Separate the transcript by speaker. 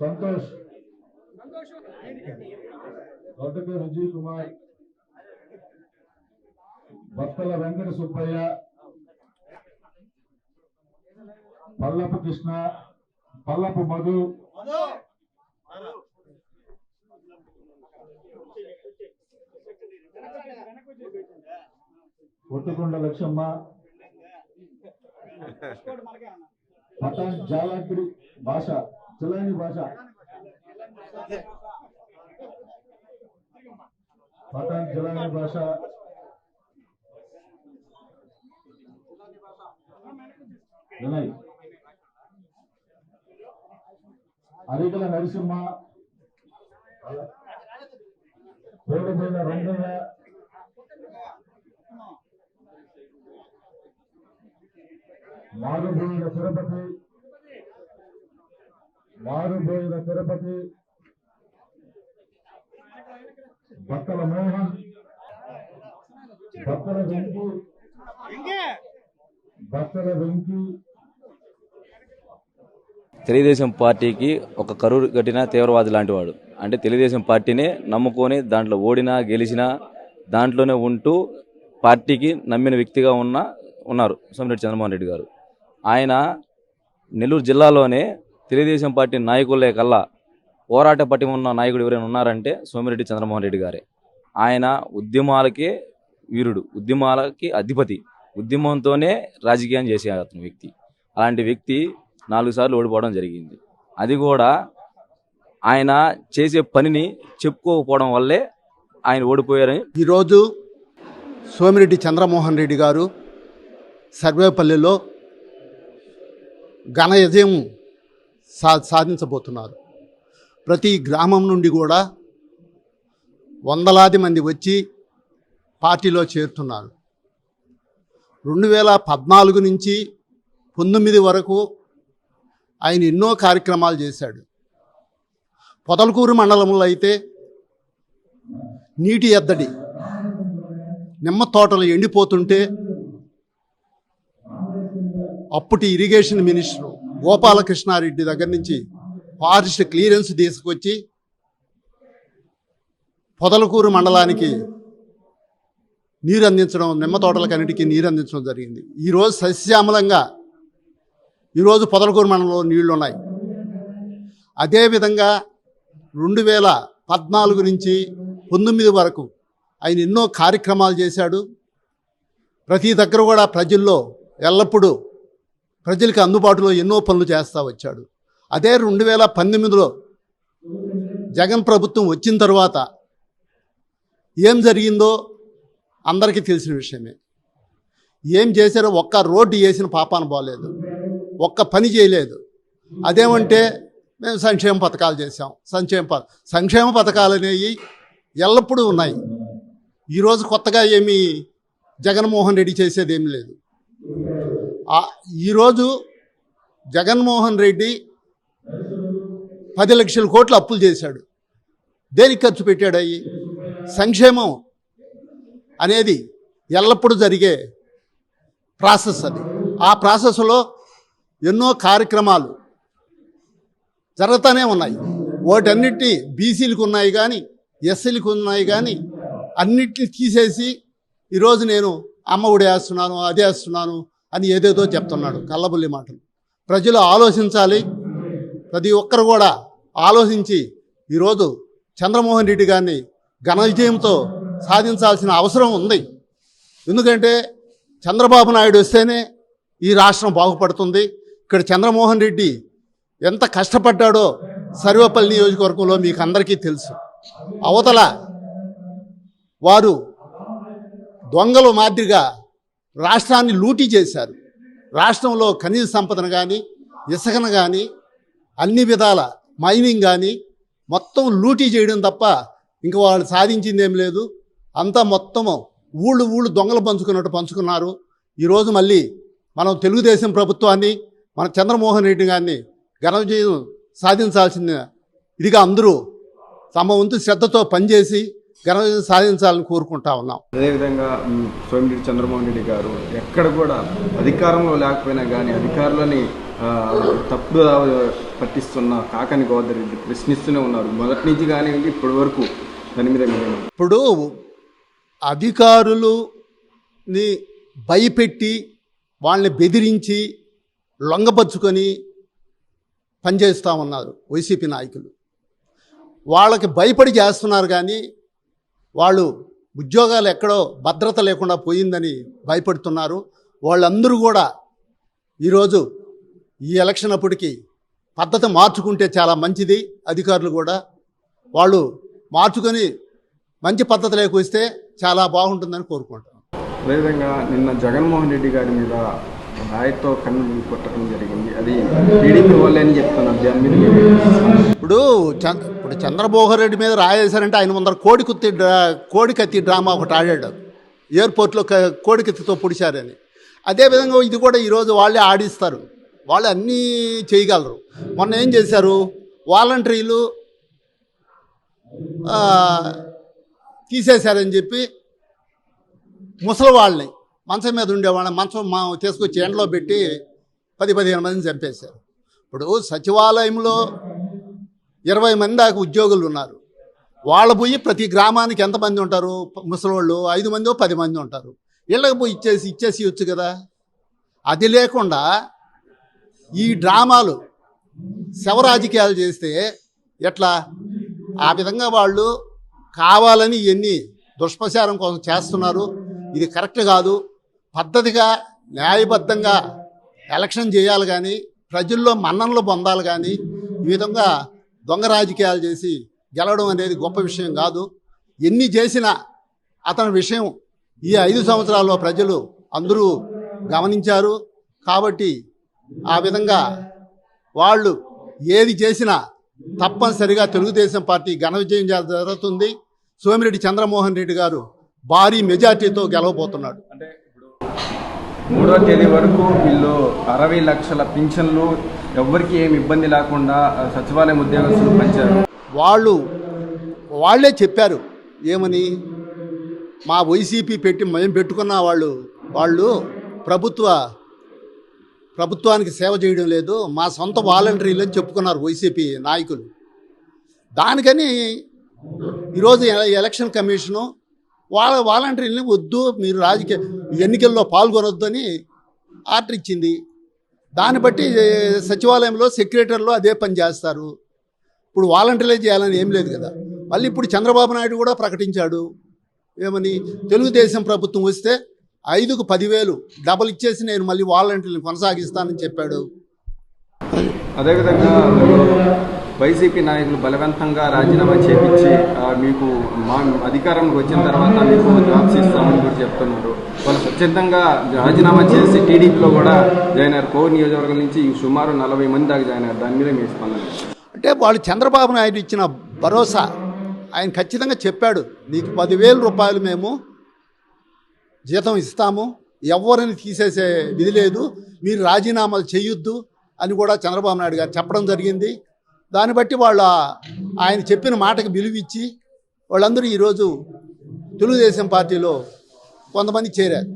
Speaker 1: సంతోష్. దొడ్డక విజయ్ కుమార్. భక్తల వెంకట సుబ్బయ్య. పల్లపు కృష్ణ. పల్లపు మధు. కొట్టుకొండ లక్ష్మమ్మ. పఠాన్ జాలాద్రి భాష. చిలాని భాష పఠాన్ జిలాని భాష వినయ్ అరిగల నరసింహ కోడబోయిన రంగయ్య మారుబోయిన తిరుపతి మారుబోయిన తిరుపతి. బత్తల మోహన్. బత్తల వెంకి. బత్తల వెంకి.
Speaker 2: తెలుగుదేశం పార్టీకి ఒక కరువు కట్టిన తీవ్రవాది లాంటి వాడు అంటే తెలుగుదేశం పార్టీనే నమ్ముకొని దాంట్లో ఓడినా గెలిచినా దాంట్లోనే ఉంటూ పార్టీకి నమ్మిన వ్యక్తిగా ఉన్న ఉన్నారు సోమిరెడ్డి చంద్రమోహన్ రెడ్డి గారు. ఆయన నెల్లూరు జిల్లాలోనే తెలుగుదేశం పార్టీ నాయకులే కల్లా పోరాట పట్టి ఉన్న నాయకుడు ఎవరైనా ఉన్నారంటే సోమిరెడ్డి చంద్రమోహన్ రెడ్డి గారే. ఆయన ఉద్యమాలకే వీరుడు ఉద్యమాలకి అధిపతి ఉద్యమంతోనే రాజకీయం చేసే అతను వ్యక్తి. అలాంటి వ్యక్తి నాలుగు సార్లు ఓడిపోవడం జరిగింది. అది కూడా ఆయన చేసే పనిని చెప్పుకోకపోవడం వల్లే ఆయన ఓడిపోయారని
Speaker 3: ఈరోజు సోమిరెడ్డి చంద్రమోహన్ రెడ్డి గారు సర్వేపల్లిలో ఘన విజయం సా సాధించబోతున్నారు. ప్రతి గ్రామం నుండి కూడా వందలాది మంది వచ్చి పార్టీలో చేరుతున్నారు. రెండు వేల పద్నాలుగు నుంచి పంతొమ్మిది వరకు ఆయన ఎన్నో కార్యక్రమాలు చేశాడు. పొదలకూరు మండలంలో అయితే నీటి ఎద్దడి నిమ్మ తోటలు ఎండిపోతుంటే అప్పటి ఇరిగేషన్ మినిస్టర్ గోపాలకృష్ణారెడ్డి దగ్గర నుంచి ఫారెస్ట్ క్లియరెన్స్ తీసుకొచ్చి పొదలకూరు మండలానికి నీరు అందించడం నిమ్మ తోటలకన్నిటికీ నీరు అందించడం జరిగింది. ఈరోజు సస్యామలంగా ఈరోజు పొదలకూరు మండలంలో నీళ్ళు ఉన్నాయి. అదేవిధంగా రెండు వేల పద్నాలుగు నుంచి పంతొమ్మిది వరకు ఆయన ఎన్నో కార్యక్రమాలు చేశాడు. ప్రతి దగ్గర కూడా ప్రజల్లో ఎల్లప్పుడూ ప్రజలకు అందుబాటులో ఎన్నో పనులు చేస్తూ వచ్చాడు. అదే రెండు వేల పంతొమ్మిదిలో జగన్ ప్రభుత్వం వచ్చిన తర్వాత ఏం జరిగిందో అందరికీ తెలిసిన విషయమే. ఏం చేశారో ఒక్క రోడ్డు వేసిన పాపాన బాగలేదు ఒక్క పని చేయలేదు. అదేమంటే మేము సంక్షేమ పథకాలు చేసాం సంక్షేమ ప సంక్షేమ పథకాలు అనేవి ఎల్లప్పుడూ ఉన్నాయి. ఈరోజు కొత్తగా ఏమీ జగన్మోహన్ రెడ్డి చేసేది ఏమీ లేదు. ఈరోజు జగన్మోహన్ రెడ్డి పది లక్షల కోట్లు అప్పులు చేశాడు. దేనికి ఖర్చు పెట్టాడు అయ్యి? సంక్షేమం అనేది ఎల్లప్పుడూ జరిగే ప్రాసెస్ అది. ఆ ప్రాసెస్లో ఎన్నో కార్యక్రమాలు జరుగుతూనే ఉన్నాయి. వాటన్నిటినీ బీసీలకు ఉన్నాయి కానీ ఎస్సీలకు ఉన్నాయి కానీ అన్నిటిని తీసేసి ఈరోజు నేను అమ్మ ఒడి వేస్తున్నాను అది వేస్తున్నాను అని ఏదేదో చెప్తున్నాడు కల్లబుల్లి మాటలు. ప్రజలు ఆలోచించాలి. ప్రతి ఒక్కరు కూడా ఆలోచించి ఈరోజు చంద్రమోహన్ రెడ్డి గారిని ఘన విజయంతో సాధించాల్సిన అవసరం ఉంది. ఎందుకంటే చంద్రబాబు నాయుడు వస్తేనే ఈ రాష్ట్రం బాగుపడుతుంది. ఇక్కడ చంద్రమోహన్ రెడ్డి ఎంత కష్టపడ్డాడో సర్వేపల్లి నియోజకవర్గంలో మీకు అందరికీ తెలుసు. అవతల వారు దొంగలు మాదిరిగా రాష్ట్రాన్ని లూటీ చేశారు. రాష్ట్రంలో ఖనిజ సంపదను కానీ ఇసుకను కానీ అన్ని విధాల మైనింగ్ కానీ మొత్తం లూటీ చేయడం తప్ప ఇంక వాళ్ళు సాధించింది ఏం లేదు. అంతా మొత్తము ఊళ్ళు ఊళ్ళు దొంగలు పంచుకున్నట్టు పంచుకున్నారు. ఈరోజు మళ్ళీ మనం తెలుగుదేశం ప్రభుత్వాన్ని మన చంద్రమోహన్ రెడ్డి గారిని ఘన విజయం సాధించాల్సిన ఇదిగా అందరూ తమ వంతు శ్రద్ధతో పనిచేసి ఘన విజయం సాధించాలని కోరుకుంటా ఉన్నాం.
Speaker 4: అదేవిధంగా సోమిరెడ్డి చంద్రమోహన్ రెడ్డి గారు ఎక్కడ కూడా అధికారంలో లేకపోయినా కానీ అధికారులని తప్పుడు పట్టిస్తున్న కాకని గోదావరి ప్రశ్నిస్తూనే ఉన్నారు. మొదటి నుంచి కానివ్వండి ఇప్పటి వరకు దాని మీద
Speaker 3: ఇప్పుడు అధికారులని భయపెట్టి వాళ్ళని బెదిరించి లొంగపరుచుకొని పనిచేస్తూ ఉన్నారు వైసీపీ నాయకులు. వాళ్ళకి భయపడి చేస్తున్నారు కానీ వాళ్ళు ఉద్యోగాలు ఎక్కడో భద్రత లేకుండా పోయిందని భయపడుతున్నారు. వాళ్ళందరూ కూడా ఈరోజు ఈ ఎలక్షన్ అప్పటికి పద్ధతి మార్చుకుంటే చాలా మంచిది. అధికారులు కూడా వాళ్ళు మార్చుకొని మంచి పద్ధతిలోకి వస్తే చాలా బాగుంటుందని కోరుకుంటాం
Speaker 4: అదేవిధంగా నిన్న జగన్మోహన్ రెడ్డి గారి మీద రాయితో కన్ను కొట్టడం జరిగింది. అది టీడీపీ వాళ్ళే అని చెప్తున్నారు. దాని మీద
Speaker 3: ఇప్పుడు చంద్ర ఇప్పుడు చంద్రబోహన్ రెడ్డి మీద రాయేశారంటే ఆయన ముందర కోడి కుత్తి డ్రా కోడి కత్తి డ్రామా ఒకటి ఆడాడు. ఎయిర్పోర్ట్లో కోడి కత్తితో పొడిచారని. అదేవిధంగా ఇది కూడా ఈరోజు వాళ్ళే ఆడిస్తారు. వాళ్ళు అన్నీ చేయగలరు. మొన్న ఏం చేశారు? వాలంటీర్లు తీసేశారని చెప్పి ముసలి వాళ్ళని మంచం మీద ఉండేవాళ్ళ మంచం మా తీసుకొచ్చి ఎండలో పెట్టి పది పదిహేను మందిని చంపేశారు. ఇప్పుడు సచివాలయంలో ఇరవై మంది దాకా ఉద్యోగులు ఉన్నారు. వాళ్ళ పోయి ప్రతి గ్రామానికి ఎంతమంది ఉంటారు? ప- ముసలోళ్ళు ఐదు మంది పది మంది ఉంటారు. వీళ్ళకి పోయి ఇచ్చేసి ఇచ్చేసి ఇవ్వచ్చు కదా? అది లేకుండా ఈ డ్రామాలు శవ రాజకీయాలు చేస్తే ఎట్లా? ఆ విధంగా వాళ్ళు కావాలని ఇవన్నీ దుష్ప్రచారం కోసం చేస్తున్నారు? ఇది కరెక్ట్ కాదు. పద్ధతిగా న్యాయబద్ధంగా ఎలక్షన్ చేయాలి కానీ ప్రజల్లో మన్ననలు పొందాలి కానీ ఈ విధంగా దొంగ రాజకీయాలు చేసి గెలవడం అనేది గొప్ప విషయం కాదు. ఎన్ని చేసినా అతని విషయం ఈ ఐదు సంవత్సరాల్లో ప్రజలు అందరూ గమనించారు. కాబట్టి ఆ విధంగా వాళ్ళు ఏది చేసినా తప్పనిసరిగా తెలుగుదేశం పార్టీ ఘన విజయం జరుగుతుంది. సోమిరెడ్డి చంద్రమోహన్ రెడ్డి గారు భారీ మెజార్టీతో గెలవబోతున్నాడు.
Speaker 4: అంటే మూడో తేదీ వరకు వీళ్ళు అరవై లక్షల పింఛన్లు ఎవ్వరికి ఏమి ఇబ్బంది లేకుండా సచివాలయం ఉద్యోగస్తులు పంచారు
Speaker 3: వాళ్ళు వాళ్ళే చెప్పారు ఏమని? మా వైసీపీ పెట్టి మేము పెట్టుకున్న వాళ్ళు వాళ్ళు ప్రభుత్వ ప్రభుత్వానికి సేవ చేయడం లేదు మా సొంత వాలంటీర్లు అని చెప్పుకున్నారు వైసీపీ నాయకులు. దానికని ఈరోజు ఎలక్షన్ కమిషను వాళ్ళ వాలంటీర్ని వద్దు మీరు రాజకీయ ఎన్నికల్లో పాల్గొనొద్దని ఆర్డర్ ఇచ్చింది. దాన్ని బట్టి సచివాలయంలో సెక్రటరీలో అదే పని చేస్తారు. ఇప్పుడు వాలంటీర్లే చేయాలని ఏం లేదు కదా. మళ్ళీ ఇప్పుడు చంద్రబాబు నాయుడు కూడా ప్రకటించాడు. ఏమని? తెలుగుదేశం ప్రభుత్వం వస్తే ఐదుకు పదివేలు డబల్ ఇచ్చేసి నేను మళ్ళీ వాలంటీర్ని కొనసాగిస్తానని చెప్పాడు.
Speaker 4: అదేవిధంగా వైసీపీ నాయకులు బలవంతంగా రాజీనామా చేపించి మీకు మా అధికారంలోకి వచ్చిన తర్వాత మీకు జాబ్స్ ఇస్తామని కూడా చెప్తున్నారు. వాళ్ళు స్వచ్ఛందంగా రాజీనామా చేసి టీడీపీలో కూడా జాయిన్ అయ్యారు. కోర్ నియోజకవర్గం నుంచి సుమారు నలభై మంది దాకా జాయిన్ అయ్యారు. దాని మీద మీ స్పందన?
Speaker 3: అంటే వాళ్ళు చంద్రబాబు నాయుడు ఇచ్చిన భరోసా ఆయన ఖచ్చితంగా చెప్పాడు. నీకు పదివేల రూపాయలు మేము జీతం ఇస్తాము. ఎవరిని తీసేసే విధి లేదు. మీరు రాజీనామాలు చేయొద్దు అని కూడా చంద్రబాబు నాయుడు గారు చెప్పడం జరిగింది. దాన్ని బట్టి వాళ్ళ ఆయన చెప్పిన మాటకు విలువిచ్చి వాళ్ళందరూ ఈరోజు తెలుగుదేశం పార్టీలో కొంతమంది చేరారు.